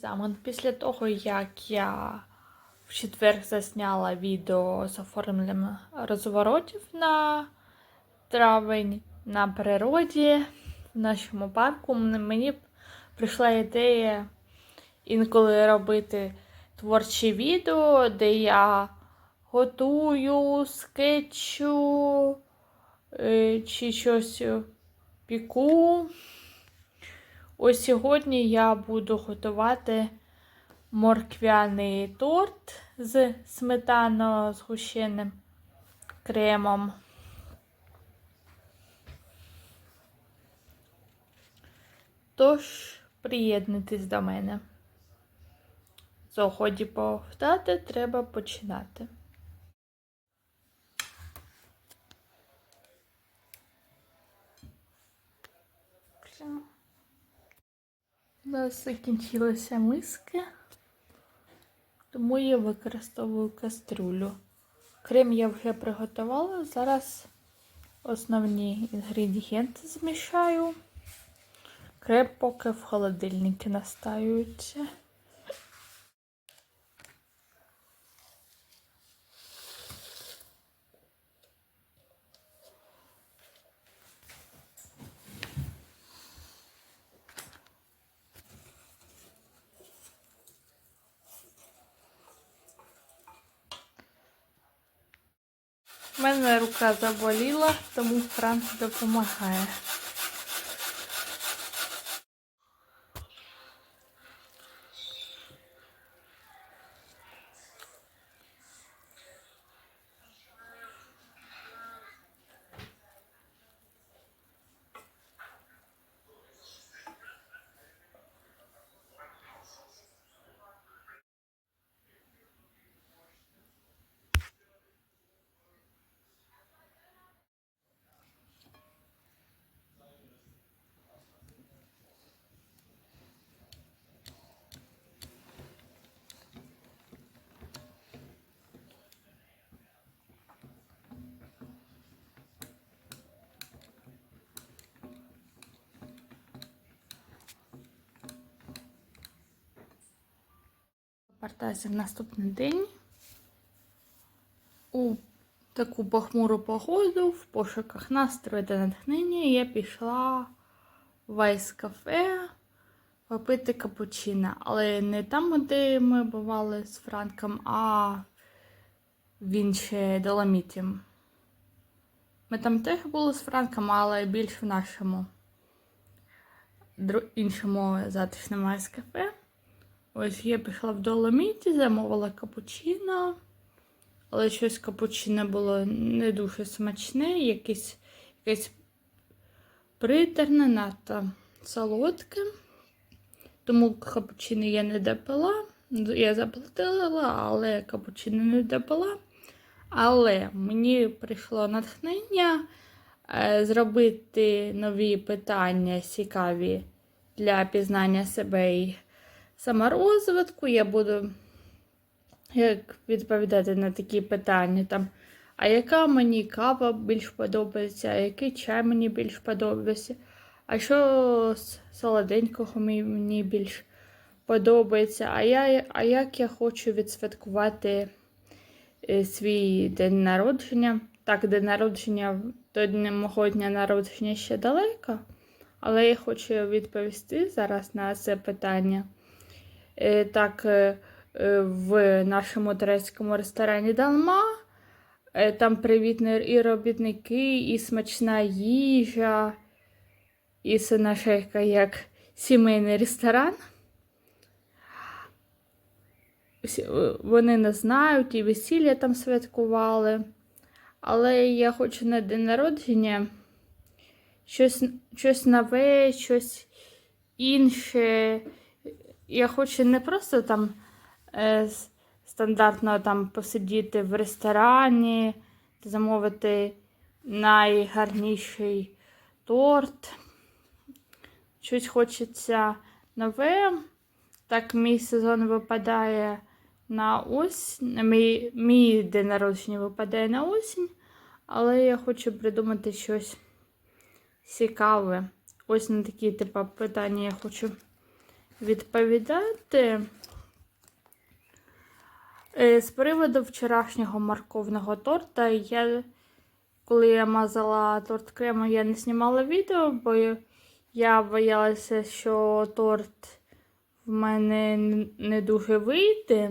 Замон. Після того, як я в четвер засняла відео з оформленням розворотів на травень на природі в нашому парку, мені прийшла ідея інколи робити творчі відео, де я готую, скетчу е, чи щось піку. Ось сьогодні я буду готувати морквяний торт з сметано-згущеним кремом. Тож, приєднуйтесь до мене. З ході повтати треба починати. У нас закінчилися миски, тому я використовую каструлю. Крем я вже приготувала. Зараз основні інгредієнти змішаю. Крем поки в холодильнику настаюється. Мене рука заболіла, тому кран допомагає. Повертаюся в наступний день. У таку похмуру погоду в пошуках настрою та натхнення я пішла в айс-кафе попити капучино. Але не там, де ми бували з Франком, а в іншій Доломіті. Ми там теж були з Франком, але більш в нашому іншому затишному айс-кафе. Ось я пішла в Доломіті, замовила капучино, але щось капучино було не дуже смачне, якесь, якесь притерне, надто солодке. Тому капучино я не допила. Я заплатила, але капучино не допила. Але мені прийшло натхнення е, зробити нові питання цікаві для пізнання себе і саморозвитку. Я буду як відповідати на такі питання. Там, а яка мені кава більш подобається, а який чай мені більш подобається? А що з солоденького мені більш подобається? А, я, а як я хочу відсвяткувати е, свій день народження? Так, день народження до мого дня народження ще далеко, але я хочу відповісти зараз на це питання. Е, Так, е, е, в нашому турецькому ресторані Далма. Там привітні і робітники, і смачна їжа, і це наше як сімейний ресторан. Вони не знають, і весілля там святкували. Але я хочу на день народження щось, щось нове, щось інше. Я хочу не просто там е, стандартно там посидіти в ресторані, замовити найгарніший торт. Щось хочеться нове. Так, мій сезон випадає на осінь. Мій, мій день народження випадає на осінь, але я хочу придумати щось цікаве. Ось на такі типу питання я хочу відповідати. Е, З приводу вчорашнього морковного торта, я, коли я мазала торт кремом, я не знімала відео, бо я боялася, що торт в мене не дуже вийде,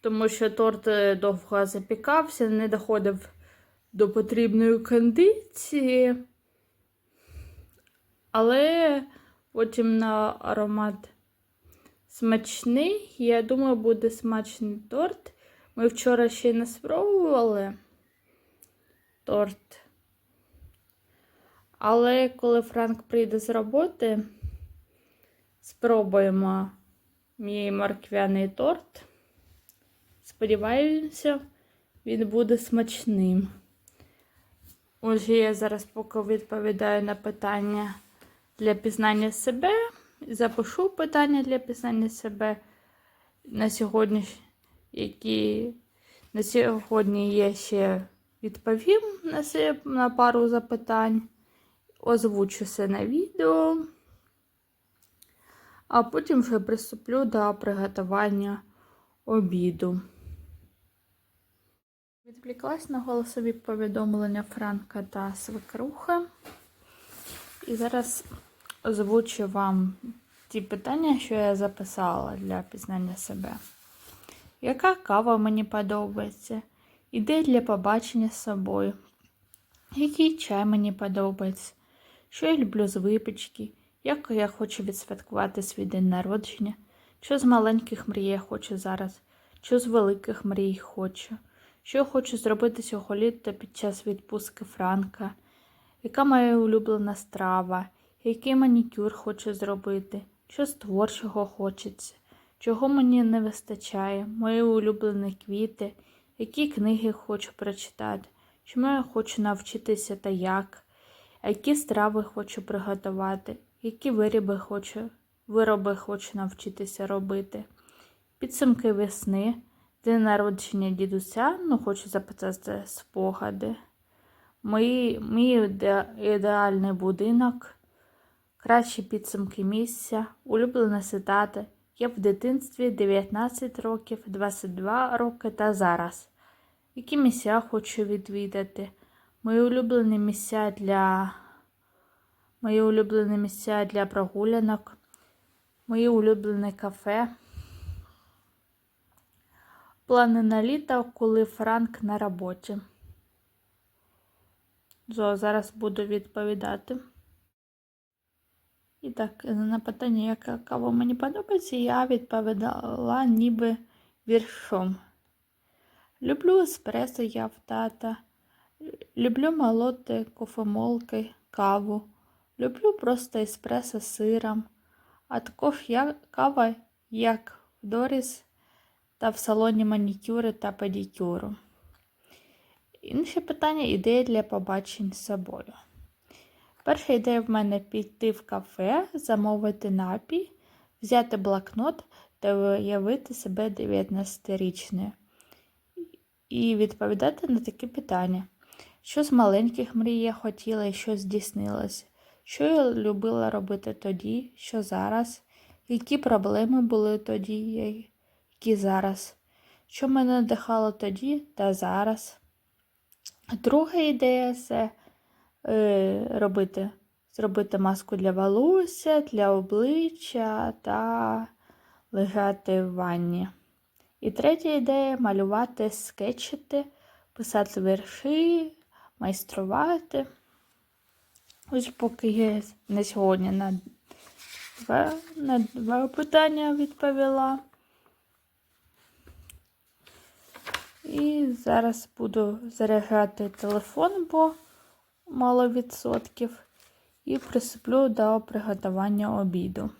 тому що торт е, довго запікався, не доходив до потрібної кондиції. Але потім на аромат смачний. Я думаю, буде смачний торт. Ми вчора ще не спробували торт. Але коли Франк прийде з роботи, спробуємо мій морквяний торт. Сподіваюся, він буде смачним. Отже, я зараз поки відповідаю на питання для пізнання себе. Запишу питання для пізнання себе на сьогодні, які на сьогодні я ще відповім на, на пару запитань. Озвучу все на відео, а потім вже приступлю до приготування обіду. Відвліклась на голосові повідомлення Франка та свекрухи. І зараз озвучу вам ті питання, що я записала для пізнання себе. Яка кава мені подобається? Ідея для побачення з собою. Який чай мені подобається? Що я люблю з випічки? Як я хочу відсвяткувати свій день народження? Що з маленьких мрій я хочу зараз? Що з великих мрій хочу? Що я хочу зробити цього літа під час відпустки Франка? Яка моя улюблена страва? Який манікюр хочу зробити? Що з творчого хочеться? Чого мені не вистачає? Мої улюблені квіти, які книги хочу прочитати, чому я хочу навчитися та як, які страви хочу приготувати, які вироби хочу, вироби хочу навчитися робити. Підсумки весни, день народження дідуся, ну хочу запитати спогади. Мої, мій іде- ідеальний будинок, кращі підсумки місця, улюблена цитата. Я в дитинстві 19 років, 22 роки та зараз. Які місця хочу відвідати? Мої улюблені місця для мої улюблені місця для прогулянок, мої улюблені кафе. Плани на літо, коли Франк на роботі. Зо, зараз буду відповідати. І так, на питання, яка кава мені подобається, я відповідала ніби віршом. Люблю еспресо я в тата. Люблю молоти кофемолки, каву. Люблю просто еспресо з сиром. А також я кава, як в Доріс та в салоні манікюри та педикюру. Інше питання ідея для побачень з собою. Перша ідея в мене піти в кафе, замовити напій, взяти блокнот та уявити себе 19-річною. І відповідати на такі питання. Що з маленьких мрій я хотіла і що здійснилося? Що я любила робити тоді, що зараз? Які проблеми були тоді, які зараз? Що мене надихало тоді та зараз? Друга ідея це робити, зробити маску для волосся, для обличчя та лежати в ванні. І третя ідея малювати, скетчити, писати вірші, майструвати. Ось поки я на сьогодні на два, на два питання відповіла. І зараз буду заряджати телефон, бо мало відсотків, і присиплю до приготування обіду.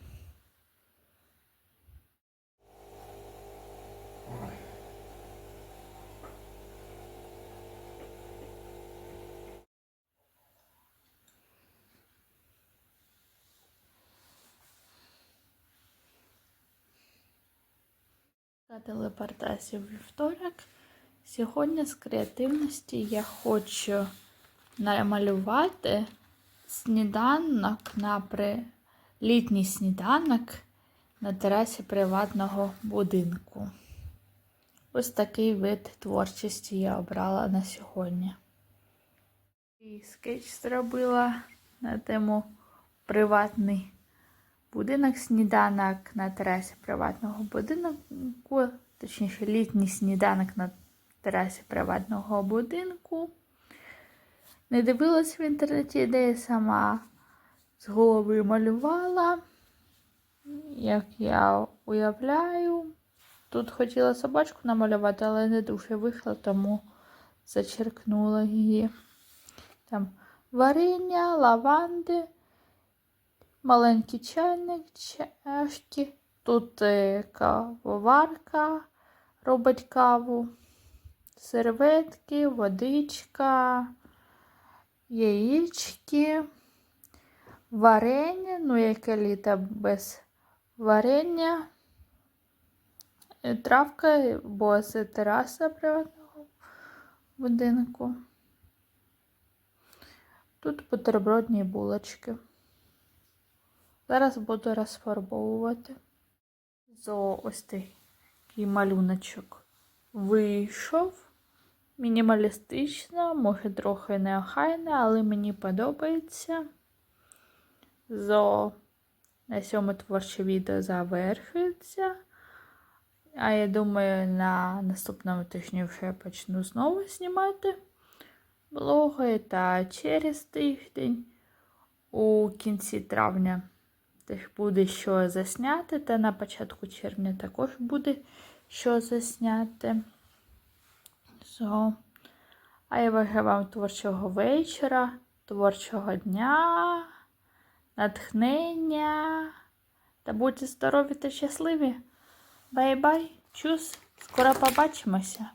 Та телепортація вівторок. Сьогодні з креативності я хочу намалювати сніданок на при... літній сніданок на терасі приватного будинку. Ось такий вид творчості я обрала на сьогодні. І скетч зробила на тему приватний будинок, сніданок на терасі приватного будинку, точніше, літній сніданок на терасі приватного будинку. Не дивилась в інтернеті, де я сама з голови малювала, як я уявляю. Тут хотіла собачку намалювати, але не дуже вийшло, тому зачеркнула її. Там варення, лаванди, маленький чайник, чашки. Тут е, кавоварка робить каву, серветки, водичка, яєчки, варення, ну яке літо без варення, травка, бо це тераса приватного будинку. Тут бутербродні булочки. Зараз буду розфарбовувати. Зо ось такий малюночок вийшов. Мінімалістично, може трохи неохайне, але мені подобається. Зо на цьому творче відео завершується. А я думаю, на наступному тижні вже почну знову знімати блоги та через тиждень у кінці травня теж буде що засняти, та на початку червня також буде що засняти. So. А я бажаю вам творчого вечора, творчого дня, натхнення. Та будьте здорові та щасливі. Бай-бай, чус, скоро побачимося.